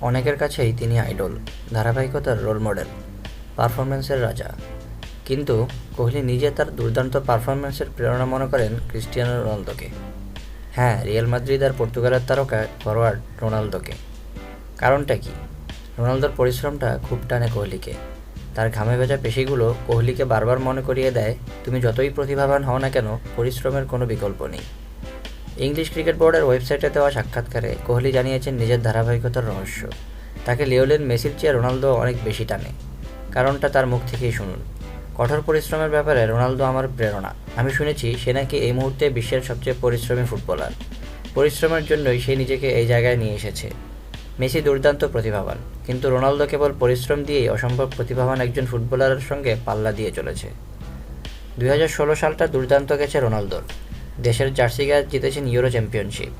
অনেকের কাছেই তিনি আইডল, ধারাবাহিকতার রোল মডেল, পারফরম্যান্সের রাজা। কিন্তু কোহলি নিজে তার দুর্দান্ত পারফরম্যান্সের প্রেরণা মনে করেন ক্রিস্টিয়ানো রোনালদোকে। হ্যাঁ রিয়াল মাদ্রিদ আর পর্তুগালের তারকা ফরওয়ার্ড রোনালদোকে। কারণটা কি? রোনালদোর পরিশ্রমটা খুব টানে কোহলিকে। তার ঘামে ভেজা পেশিগুলো কোহলিকে বারবার মনে করিয়ে দেয়, তুমি যতই প্রতিভাবান হও না কেন, পরিশ্রমের কোনো বিকল্প নেই। ইংলিশ ক্রিকেট বোর্ডের ওয়েবসাইটে দেওয়া সাক্ষাৎকারে কোহলি জানিয়েছেন, নিজের ধারাবাহিকতার রহস্য। তাকে লিওলেন মেসির চেয়ে রোনালদো অনেক বেশি টানে। কারণটা তার মুখ থেকেই শুনুন। কঠোর পরিশ্রমের ব্যাপারে রোনালদো আমার প্রেরণা। আমি শুনেছি, সে নাকি এই মুহূর্তে বিশ্বের সবচেয়ে পরিশ্রমী ফুটবলার। পরিশ্রমের জন্যই সে নিজেকে এই জায়গায় নিয়ে এসেছে। মেসি দুর্দান্ত প্রতিভাবান, কিন্তু রোনালদো কেবল পরিশ্রম দিয়েই অসম্ভব প্রতিভাবান একজন ফুটবলারের সঙ্গে পাল্লা দিয়ে চলেছে। দুই হাজার ষোলো সালটা দুর্দান্ত গেছে রোনালদোর। দেশের জার্সি গায়ে জিতেছেন ইউরো চ্যাম্পিয়নশিপ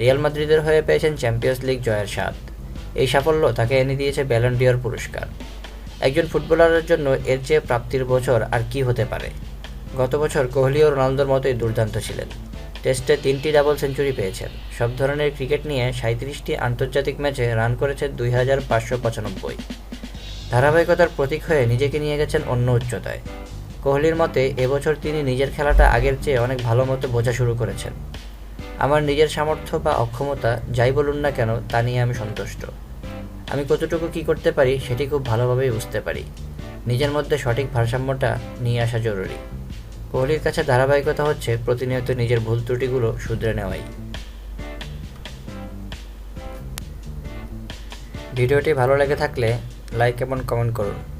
রিয়াল মাদ্রিদের হয়ে পেয়েছেন চ্যাম্পিয়ন্স লিগ জয়ের স্বাদ। এই সাফল্য তাকে এনে দিয়েছে ব্যালন্ডিয়র পুরস্কার। একজন ফুটবলারের জন্য এর চেয়ে প্রাপ্তির বছর আর কি হতে পারে? গত বছর কোহলি ও রোনালদোর মতোই দুর্দান্ত ছিলেন। টেস্টে তিনটি ডাবল সেঞ্চুরি পেয়েছেন। সব ধরনের ক্রিকেট নিয়ে সাঁত্রিশটি আন্তর্জাতিক ম্যাচে রান করেছেন দুই হাজার পাঁচশো পঁচানব্বই। ধারাবাহিকতার প্রতীক হয়ে নিজেকে নিয়ে গেছেন অন্য উচ্চতায়। কোহলির মতে, এবছর তিনি নিজের খেলাটা আগের চেয়ে অনেক ভালো মতো বোঝা শুরু করেছেন। আমার নিজের সামর্থ্য বা অক্ষমতা, যাই বলুন না কেন, তা নিয়ে আমি সন্তুষ্ট। আমি কতটুকু কী করতে পারি, সেটি খুব ভালোভাবেই বুঝতে পারি। নিজের মধ্যে সঠিক ভারসাম্যটা নিয়ে আসা জরুরি। কোহলির কাছে ধারাবাহিকতা হচ্ছে প্রতিনিয়ত নিজের ভুল ত্রুটিগুলো শুধরে নেওয়াই। ভিডিওটি ভালো লেগে থাকলে লাইক এবং কমেন্ট করুন।